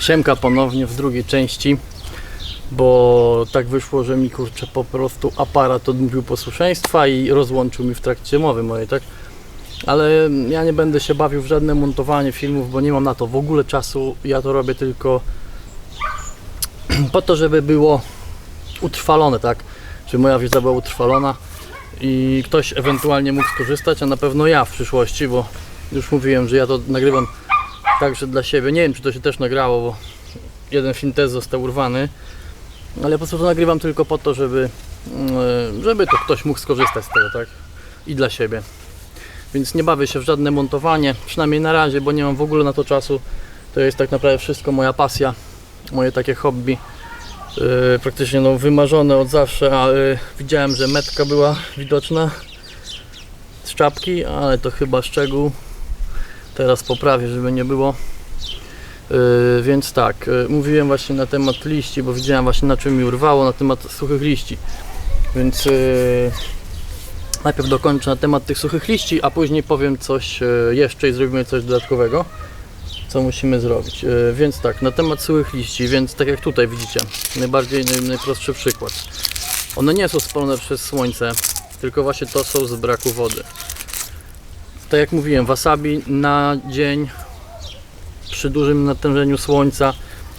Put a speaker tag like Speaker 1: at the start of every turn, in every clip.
Speaker 1: Siemka ponownie w drugiej części, bo tak wyszło, że mi kurczę po prostu aparat odmówił posłuszeństwa i rozłączył mi w trakcie mowy mojej, tak? Ale ja nie będę się bawił w żadne montowanie filmów, bo nie mam na to w ogóle czasu. Ja to robię tylko po to, żeby było utrwalone, tak? Żeby moja wiedza była utrwalona i ktoś ewentualnie mógł skorzystać, a na pewno ja w przyszłości, bo już mówiłem, że ja to nagrywam także dla siebie. Nie wiem, czy to się też nagrało, bo jeden film też został urwany, ale po prostu to nagrywam tylko po to, żeby, mm, żeby to ktoś mógł skorzystać z tego, tak? I dla siebie. Więc nie bawię się w żadne montowanie, przynajmniej na razie, bo nie mam w ogóle na to czasu. To jest tak naprawdę wszystko moja pasja, moje takie hobby. Yy, praktycznie no, wymarzone od zawsze, a yy, widziałem, że metka była widoczna z czapki, ale to chyba szczegół. Teraz poprawię, żeby nie było. Yy, więc tak, yy, mówiłem właśnie na temat liści, bo widziałem właśnie na czym mi urwało, na temat suchych liści. Więc yy, najpierw dokończę na temat tych suchych liści, a później powiem coś jeszcze i zrobimy coś dodatkowego, co musimy zrobić. Więc tak, na temat suchych liści, więc tak jak tutaj widzicie, najbardziej naj, najprostszy przykład. One nie są spalone przez słońce, tylko właśnie to są z braku wody. Tak jak mówiłem, wasabi na dzień przy dużym natężeniu słońca,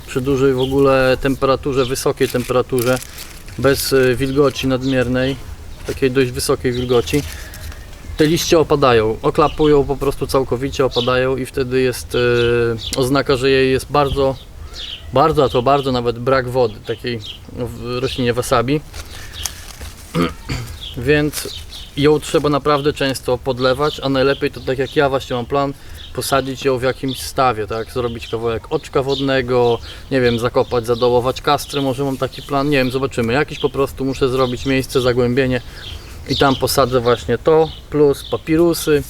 Speaker 1: przy dużej w ogóle temperaturze, wysokiej temperaturze, bez y, wilgoci nadmiernej, takiej dość wysokiej wilgoci, te liście opadają, oklapują po prostu całkowicie, opadają i wtedy jest y, oznaka, że jej jest bardzo, bardzo, a to bardzo nawet brak wody takiej w roślinie wasabi. Więc ją trzeba naprawdę często podlewać, a najlepiej to tak jak ja właśnie mam plan, posadzić ją w jakimś stawie, tak? Zrobić kawałek oczka wodnego, nie wiem, zakopać, zadołować kastrę, może mam taki plan, nie wiem, zobaczymy. Jakiś po prostu muszę zrobić miejsce, zagłębienie i tam posadzę właśnie to, plus papirusy,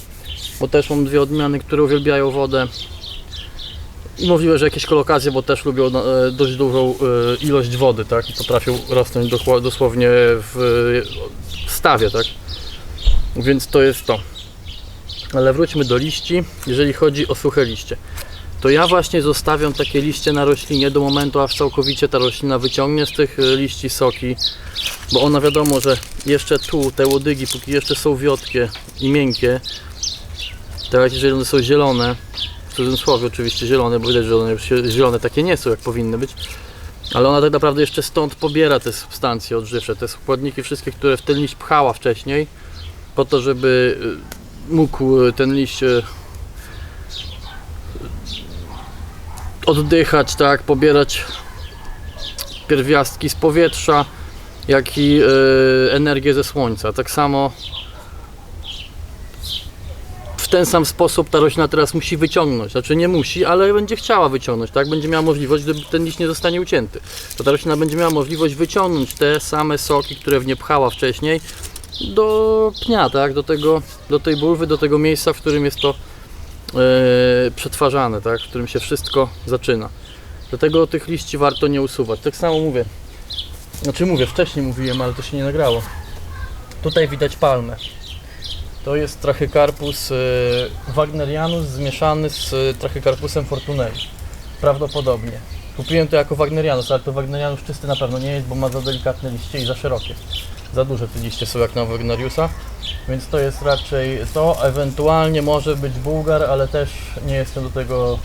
Speaker 1: bo też mam dwie odmiany, które uwielbiają wodę. I możliwe, że jakieś kolokacje, bo też lubią e, dość dużą e, ilość wody, tak? I potrafią rosnąć dosłownie w w stawie, tak? Więc to jest to. Ale wróćmy do liści. Jeżeli chodzi o suche liście, to ja właśnie zostawiam takie liście na roślinie do momentu, aż całkowicie ta roślina wyciągnie z tych y, liści soki, bo ona wiadomo, że jeszcze tu te łodygi, póki jeszcze są wiotkie i miękkie, tak jeżeli one są zielone, w cudzysłowie oczywiście zielone, bo widać, że one się- zielone takie nie są, jak powinny być, ale ona tak naprawdę jeszcze stąd pobiera te substancje odżywcze, te składniki wszystkie, które w ten liść pchała wcześniej, po to, żeby y, mógł y, ten liść y, oddychać, tak, pobierać pierwiastki z powietrza, jak i energię ze słońca. Tak samo w ten sam sposób ta roślina teraz musi wyciągnąć. Znaczy nie musi, ale będzie chciała wyciągnąć, tak? Będzie miała możliwość, gdyby ten liść nie zostanie ucięty. To ta roślina będzie miała możliwość wyciągnąć te same soki, które w nie pchała wcześniej do pnia, tak? Do, tego, do tej bulwy, do tego miejsca, w którym jest to e, przetwarzane, tak? W którym się wszystko zaczyna. Dlatego tych liści warto nie usuwać. Tak samo mówię. Znaczy mówię, wcześniej mówiłem, ale to się nie nagrało. Tutaj widać palmę. To jest Trachycarpus e, wagnerianus zmieszany z e, Trachycarpusem fortunei. Prawdopodobnie. Kupiłem to jako wagnerianus, ale to wagnerianus czysty na pewno nie jest, bo ma za delikatne liście i za szerokie. Za duże te liście są jak na wagneriusa. Więc to jest raczej to. Ewentualnie może być bułgar, ale też nie jestem do tego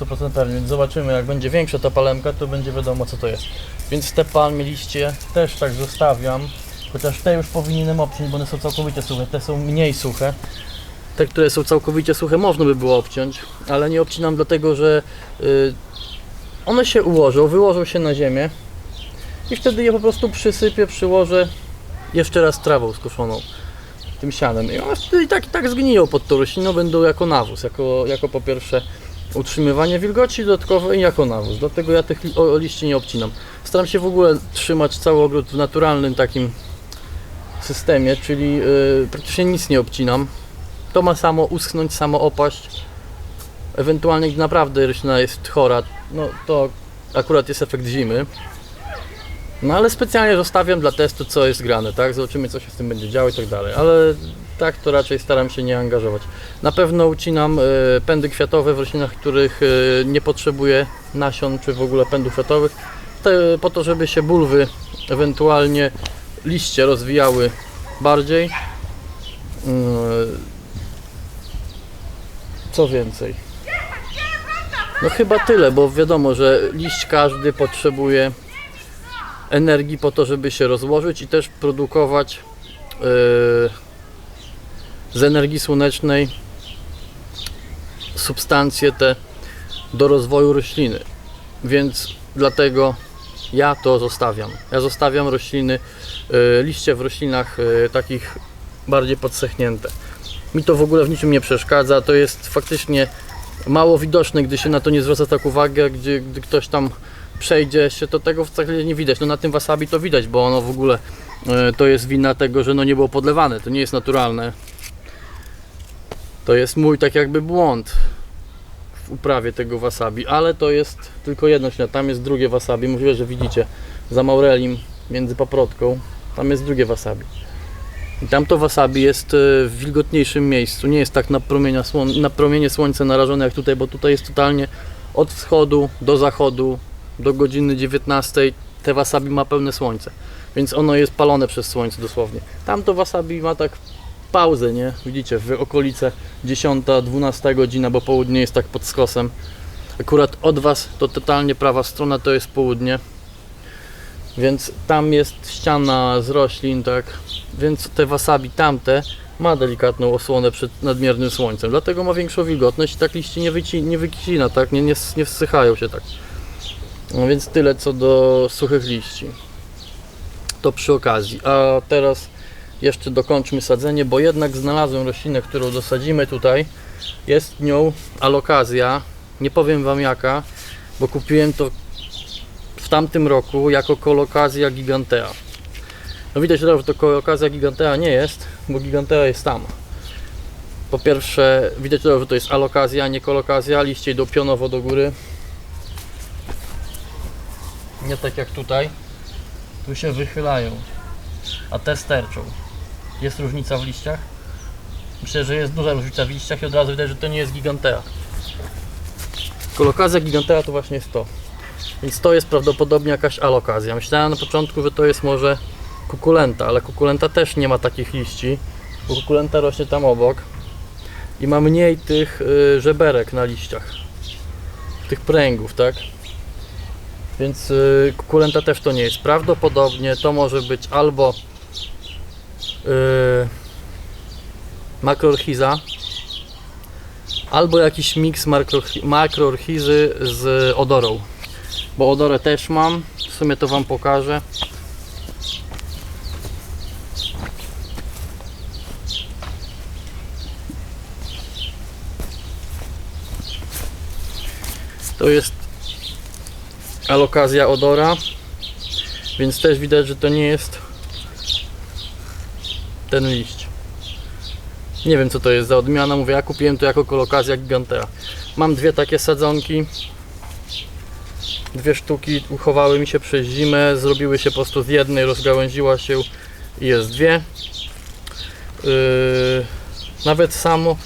Speaker 1: 100% pewny. Więc zobaczymy, jak będzie większa ta palemka, to będzie wiadomo co to jest. Więc te palmy liście też tak zostawiam. Chociaż te już powinienem obciąć, bo one są całkowicie suche. Te są mniej suche. Te, które są całkowicie suche, można by było obciąć, ale nie obcinam dlatego, że y, one się ułożą, wyłożą się na ziemię i wtedy je po prostu przysypię, przyłożę jeszcze raz trawą skoszoną, tym sianem. I one wtedy i tak, i tak zgniją pod tą rośliną, będą jako nawóz, jako, jako po pierwsze utrzymywanie wilgoci dodatkowo i jako nawóz. Dlatego ja tych li- o, liści nie obcinam. Staram się w ogóle trzymać cały ogród w naturalnym takim systemie, czyli yy, praktycznie nic nie obcinam. To ma samo uschnąć, samo opaść. Ewentualnie gdy naprawdę roślina jest chora, no to akurat jest efekt zimy. No ale specjalnie zostawiam dla testu co jest grane, tak? Zobaczymy co się z tym będzie działo i tak dalej. Ale tak to raczej staram się nie angażować. Na pewno ucinam e, pędy kwiatowe w roślinach, których e, nie potrzebuję nasion czy w ogóle pędów kwiatowych, te, po to, żeby się bulwy, ewentualnie liście rozwijały bardziej. Mm, Co więcej? No chyba tyle, bo wiadomo, że liść każdy potrzebuje energii po to, żeby się rozłożyć i też produkować yy, z energii słonecznej substancje te do rozwoju rośliny. Więc dlatego ja to zostawiam. Ja zostawiam rośliny, yy, liście w roślinach yy, takich bardziej podsechnięte. Mi to w ogóle w niczym nie przeszkadza. To jest faktycznie mało widoczne, gdy się na to nie zwraca tak uwagę, gdzie, gdy ktoś tam przejdzie się, to tego wcale nie widać. No na tym wasabi to widać, bo ono w ogóle e, to jest wina tego, że no nie było podlewane. To nie jest naturalne. To jest mój tak jakby błąd w uprawie tego wasabi, ale to jest tylko jedno ślad. Tam jest drugie wasabi. Możliwe, że widzicie za Maurelim między paprotką. Tam jest drugie wasabi. I tamto wasabi jest e, w wilgotniejszym miejscu. Nie jest tak na, słon- na promienie słońca narażone jak tutaj, bo tutaj jest totalnie od wschodu do zachodu do godziny 19 te wasabi ma pełne słońce. Więc ono jest palone przez słońce dosłownie. Tamto wasabi ma tak pauzę, nie? Widzicie, w okolice 10-12 godzina, bo południe jest tak pod skosem. Akurat od Was to totalnie prawa strona to jest południe. Więc tam jest ściana z roślin, tak? Więc te wasabi tamte ma delikatną osłonę przed nadmiernym słońcem. Dlatego ma większą wilgotność i tak liście nie, wyci- nie wycina, tak? Nie, nie, nie wsychają się tak. No więc tyle co do suchych liści. To przy okazji. A teraz jeszcze dokończmy sadzenie, bo jednak znalazłem roślinę, którą dosadzimy tutaj. Jest nią alokazja. Nie powiem Wam jaka, bo kupiłem to w tamtym roku jako kolokazja gigantea. No widać że to kolokazja gigantea nie jest, bo gigantea jest tam. Po pierwsze, widać że to jest alokazja, nie kolokazja. Liście idą pionowo do góry. Nie tak jak tutaj. Tu się wychylają, a te sterczą. Jest różnica w liściach? Myślę, że jest duża różnica w liściach i od razu widać, że to nie jest gigantea. Kolokazja gigantea to właśnie jest to. Więc to jest prawdopodobnie jakaś alokazja. Myślałem na początku, że to jest może kukulenta, ale kukulenta też nie ma takich liści, bo kukulenta rośnie tam obok i ma mniej tych y, żeberek na liściach, tych pręgów, tak? Więc y, kukulenta też to nie jest. Prawdopodobnie to może być albo y, makroorchiza, albo jakiś miks makroorchizy z odorą. Bo odorę też mam. W sumie to Wam pokażę. To jest alokazja odora, więc też widać, że to nie jest ten liść. Nie wiem co to jest za odmiana, mówię, ja kupiłem to jako kolokazja gigantea. Mam dwie takie sadzonki, dwie sztuki uchowały mi się przez zimę, zrobiły się po prostu z jednej, rozgałęziła się i jest dwie. Yy, nawet samo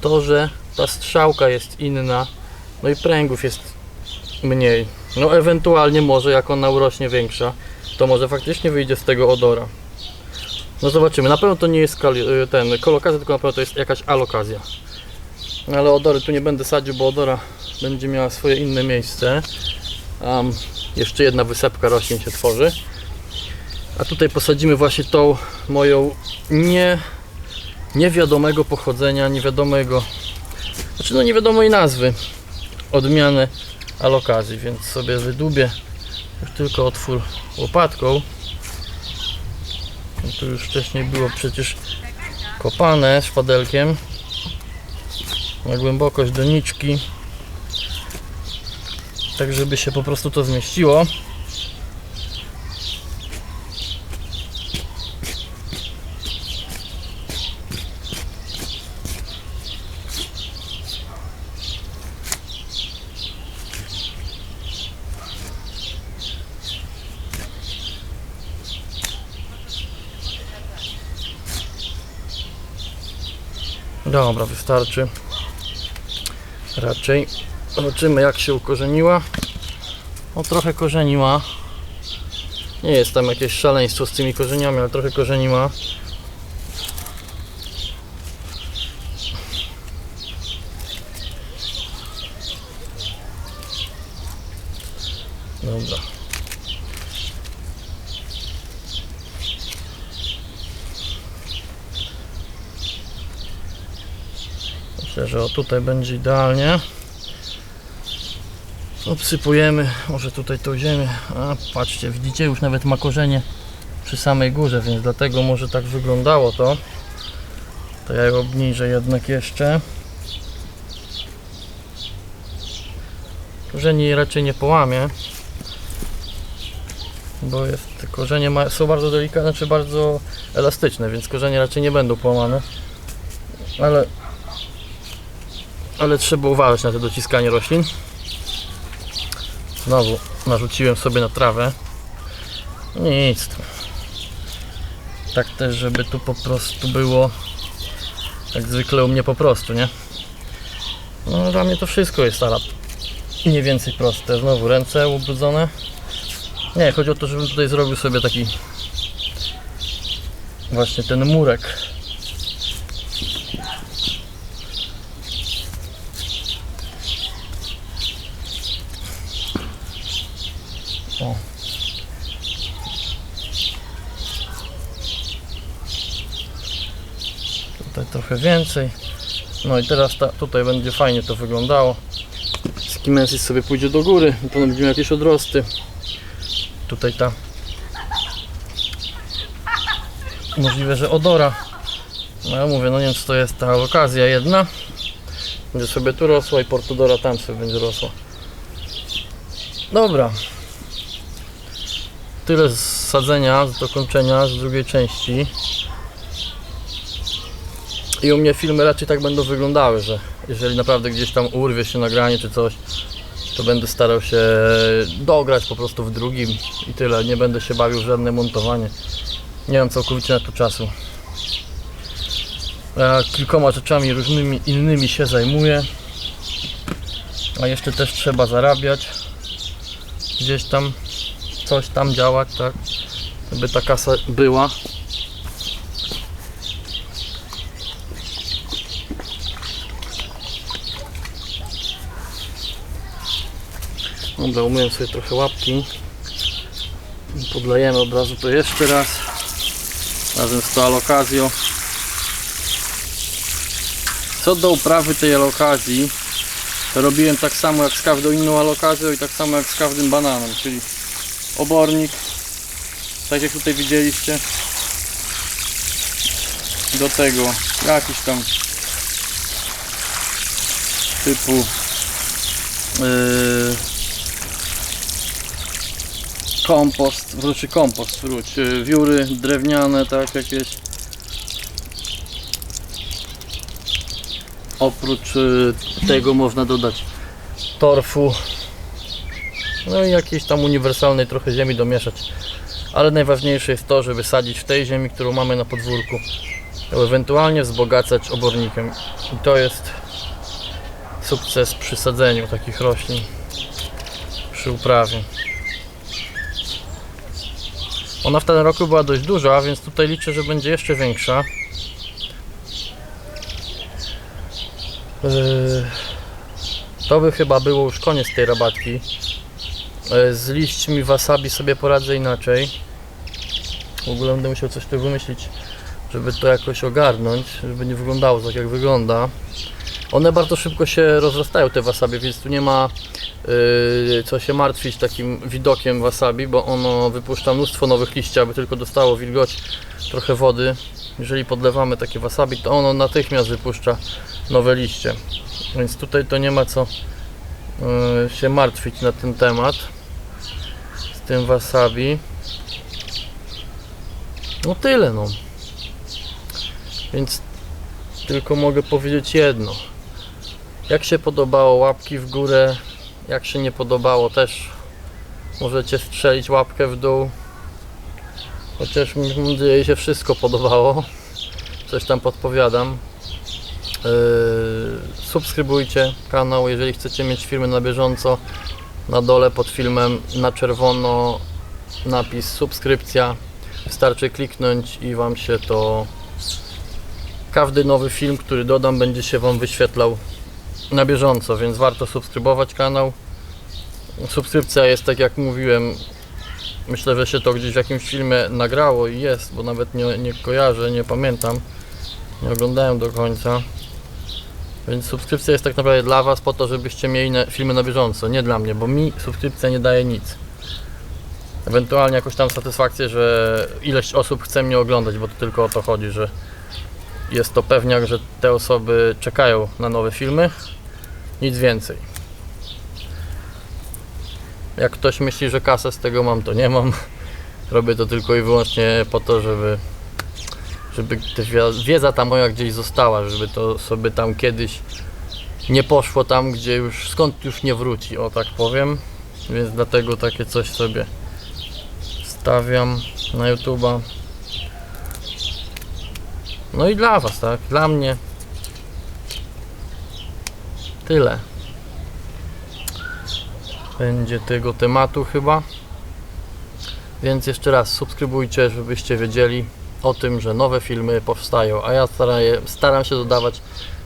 Speaker 1: to, że ta strzałka jest inna, no i pręgów jest mniej. No ewentualnie może jak ona urośnie większa, to może faktycznie wyjdzie z tego odora. No zobaczymy, na pewno to nie jest y, ten kolokazja, tylko na pewno to jest jakaś alokazja. No ale odory tu nie będę sadził, bo odora będzie miała swoje inne miejsce. Tam jeszcze jedna wysepka roślin się tworzy. A tutaj posadzimy właśnie tą moją nie, niewiadomego pochodzenia, niewiadomego, znaczy no niewiadomej nazwy odmianę alokazji, więc sobie wydubię już tylko otwór łopatką. No tu już wcześniej było przecież kopane szpadelkiem na głębokość doniczki. Tak żeby się po prostu to zmieściło Dobra, wystarczy. Raczej. Zobaczymy jak się ukorzeniła. No trochę korzeni ma. Nie jest tam jakieś szaleństwo z tymi korzeniami, ale trochę korzeni ma. Dobra. Myślę, że o tutaj będzie idealnie. Obsypujemy, może tutaj tą ziemię. A patrzcie, widzicie, już nawet ma korzenie przy samej górze, więc dlatego może tak wyglądało to. To ja ją obniżę jednak jeszcze. Korzeni raczej nie połamie. Bo jest, korzenie ma, są bardzo delikatne, czy bardzo elastyczne, więc korzenie raczej nie będą połamane. Ale ale trzeba uważać na to dociskanie roślin. Znowu narzuciłem sobie na trawę. Nic. Tak też, żeby tu po prostu było jak zwykle u mnie po prostu, nie? No dla mnie to wszystko jest ala mniej więcej proste. Znowu ręce ubrudzone. Nie, chodzi o to, żebym tutaj zrobił sobie taki właśnie ten murek. O. Tutaj trochę więcej. No i teraz ta, tutaj będzie fajnie to wyglądało. Skimensis sobie pójdzie do góry, to będziemy jakieś odrosty. Tutaj ta możliwe, że odora. No ja mówię, no nie wiem co to jest ta okazja jedna. Będzie sobie tu rosła i Portodora tam sobie będzie rosła. Dobra. Tyle z sadzenia, z dokończenia, z drugiej części. I u mnie filmy raczej tak będą wyglądały, że jeżeli naprawdę gdzieś tam urwie się nagranie czy coś, to będę starał się dograć po prostu w drugim i tyle. Nie będę się bawił w żadne montowanie. Nie mam całkowicie na to czasu. Kilkoma rzeczami różnymi innymi się zajmuję. A jeszcze też trzeba zarabiać. Gdzieś tam coś tam działać, tak? Żeby ta kasa była. Dobra, umyłem sobie trochę łapki. Podlejemy od razu to jeszcze raz. Razem z tą alokazją. Co do uprawy tej alokazji, robiłem tak samo jak z każdą inną alokazją i tak samo jak z każdym bananem, czyli obornik, tak jak tutaj widzieliście. Do tego jakiś tam typu yy, kompost, wróci kompost, wróć, yy, wióry drewniane, tak jakieś. Oprócz yy, tego można dodać torfu, no i jakiejś tam uniwersalnej trochę ziemi domieszać. Ale najważniejsze jest to, żeby sadzić w tej ziemi, którą mamy na podwórku. Ewentualnie wzbogacać obornikiem. I to jest sukces przy sadzeniu takich roślin. Przy uprawie. Ona w tym roku była dość duża, więc tutaj liczę, że będzie jeszcze większa. Yy, To by chyba było już koniec tej rabatki. E, Z liśćmi wasabi sobie poradzę inaczej. W ogóle będę musiał coś tu wymyślić, żeby to jakoś ogarnąć, żeby nie wyglądało tak jak wygląda. One bardzo szybko się rozrastają te wasabi, więc tu nie ma yy, co się martwić takim widokiem wasabi, bo ono wypuszcza mnóstwo nowych liści, aby tylko dostało wilgoć, trochę wody. Jeżeli podlewamy takie wasabi, to ono natychmiast wypuszcza nowe liście. Więc tutaj to nie ma co yy, się martwić na ten temat tym wasabi. No tyle no. Więc tylko mogę powiedzieć jedno. Jak się podobało łapki w górę, jak się nie podobało też możecie strzelić łapkę w dół. Chociaż mi mam nadzieję się wszystko podobało. Coś tam podpowiadam. subskrybujcie kanał, jeżeli chcecie mieć filmy na bieżąco. Na dole pod filmem na czerwono napis subskrypcja. Wystarczy kliknąć i Wam się to każdy nowy film, który dodam, będzie się Wam wyświetlał na bieżąco, więc warto subskrybować kanał. Subskrypcja jest, tak jak mówiłem, myślę, że się to gdzieś w jakimś filmie nagrało i jest, bo nawet nie, nie kojarzę, nie pamiętam, nie oglądałem do końca. Więc subskrypcja jest tak naprawdę dla Was po to, żebyście mieli filmy na bieżąco, nie dla mnie, bo mi subskrypcja nie daje nic. Ewentualnie jakąś tam satysfakcję, że ileś osób chce mnie oglądać, bo to tylko o to chodzi, że jest to pewniak, że te osoby czekają na nowe filmy. Nic więcej. Jak ktoś myśli, że kasę z tego mam, to nie mam. Robię to tylko i wyłącznie po to, żeby żeby wi- wiedza ta moja gdzieś została, żeby to sobie tam kiedyś nie poszło tam, gdzie już skąd już nie wróci, o tak powiem. Więc dlatego takie coś sobie stawiam na YouTube'a. No i dla Was, tak? Dla mnie. Tyle. Będzie tego tematu chyba. Więc jeszcze raz subskrybujcie, żebyście wiedzieli o tym, że nowe filmy powstają, a ja staraję, staram się dodawać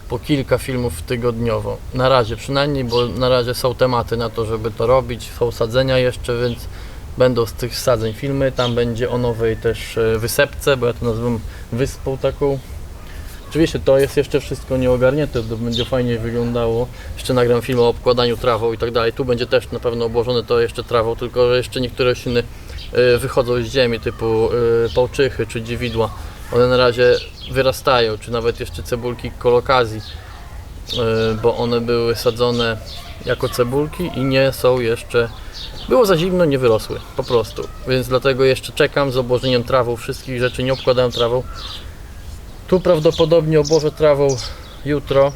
Speaker 1: po kilka filmów tygodniowo. Na razie przynajmniej, bo na razie są tematy na to, żeby to robić, są sadzenia jeszcze, więc będą z tych sadzeń filmy. Tam będzie o nowej też e, wysepce, bo ja to nazywam wyspą taką. Oczywiście to jest jeszcze wszystko nieogarnięte, to będzie fajnie wyglądało. Jeszcze nagram film o obkładaniu trawą i tak dalej. Tu będzie też na pewno obłożone to jeszcze trawą, tylko że jeszcze niektóre rośliny wychodzą z ziemi, typu y, pałczychy czy dziwidła. One na razie wyrastają, czy nawet jeszcze cebulki kolokazji, y, bo one były sadzone jako cebulki i nie są jeszcze. Było za zimno, nie wyrosły, po prostu. Więc dlatego jeszcze czekam z obłożeniem trawą wszystkich rzeczy, nie obkładałem trawą. Tu prawdopodobnie obłożę trawą jutro.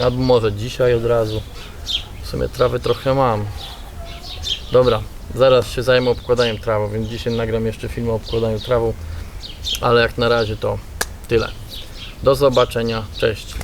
Speaker 1: Albo może dzisiaj od razu. W sumie trawy trochę mam. Dobra, zaraz się zajmę obkładaniem trawą, więc dzisiaj nagram jeszcze film o obkładaniu trawą. Ale jak na razie to tyle. Do zobaczenia, cześć.